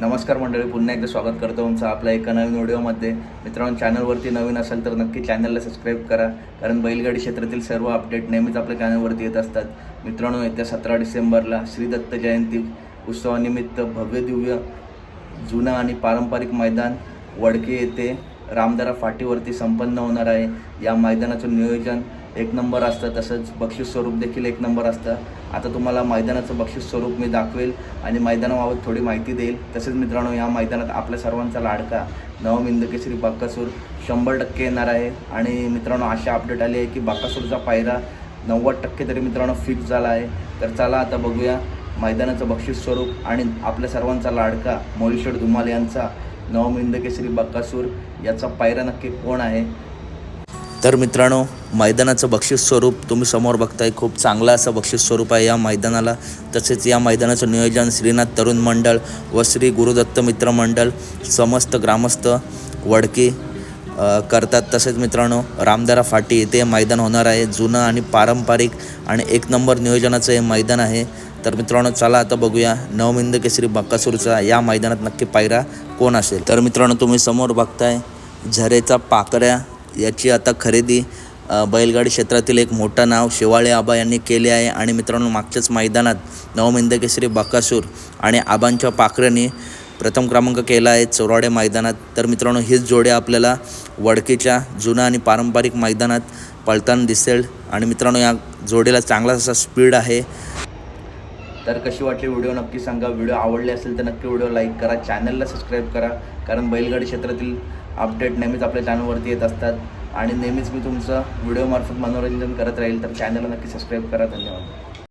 नमस्कार मंडळी पुन्हा एकदा स्वागत करतो तुमचं आपल्या एका नवीन व्हिडिओमध्ये. मित्रांनो चॅनलवरती नवीन असेल तर नक्की चॅनलला सबस्क्राईब करा कारण बैलगाडी क्षेत्रातील सर्व अपडेट नेहमीच आपल्या चॅनलवरती येत असतात. मित्रांनो येत्या सतरा डिसेंबरला श्री दत्त जयंती उत्सवानिमित्त भव्य दिव्य जुनं आणि पारंपरिक मैदान वडके येथे रामदारा फाटीवरती संपन्न होणार आहे. या मैदानाचं नियोजन एक नंबर असतं तसंच बक्षीस स्वरूप देखील एक नंबर असतं. आता तुम्हाला मैदानाचं बक्षीस स्वरूप मी दाखवेल आणि मैदानाबाबत थोडी माहिती देईल. तसेच मित्रांनो या मैदानात आपल्या सर्वांचा लाडका नवमिंद केसरी बाक्कासूर शंभर टक्के येणार आहे. आणि मित्रांनो अशी अपडेट आली आहे की बाक्कासूरचा पायरा नव्वद टक्के तरी मित्रांनो फिक्स झाला आहे. तर चला आता बघूया मैदानाचं बक्षीस स्वरूप आणि आपल्या सर्वांचा लाडका मोहिशेड धुमाल यांचा नवमिंद केसरी याचा पायरा नक्की कोण आहे? तर मित्रांनो मैदानाचं बक्षीस स्वरूप तुम्ही समोर बघताय. खूप चांगलं असं बक्षीस स्वरूप आहे या मैदानाला. तसेच या मैदानाचं नियोजन श्रीनाथ तरुण मंडळ व श्री गुरुदत्त मित्र मंडळ समस्त ग्रामस्थ वडकी करतात. तसेच मित्रांनो रामदारा फाटी येथे मैदान होणार आहे. जुनं आणि पारंपरिक आणि एक नंबर नियोजनाचं हे मैदान आहे. तर मित्रांनो चला आता बघूया नवमिंद केसरी बक्कासूरचा या मैदानात नक्की पायरा कोण असेल? तर मित्रांनो तुम्ही समोर बघताय झरेचा पाकऱ्या याची आता खरेदी बैलगाडी क्षेत्रातील एक मोठं नाव शिवाळे आबा यांनी केले आहे. आणि मित्रांनो मागच्याच मैदानात नवमिंदकेसरी बाकासूर बकासूर आणि आबांच्या पाखऱ्यांनी प्रथम क्रमांक केला आहे चोराडे मैदानात. तर मित्रांनो हीच जोडी आपल्याला वडकीच्या जुना आणि पारंपरिक मैदानात पळताना दिसेल. आणि मित्रांनो या जोडीला चांगला असा स्पीड आहे. तर कशी वाटली व्हिडिओ नक्की सांगा. व्हिडिओ आवडले असेल तर नक्की व्हिडिओ लाईक करा. चॅनलला सबस्क्राईब करा. कारण बैलगाडी क्षेत्रातील अपडेट नेहमीच आपल्या चॅनलवरती येत असतात. आणि नेहमीच मी तुमचं व्हिडिओमार्फत मनोरंजन करत राहील तर चॅनलला नक्की सबस्क्राईब करा. धन्यवाद.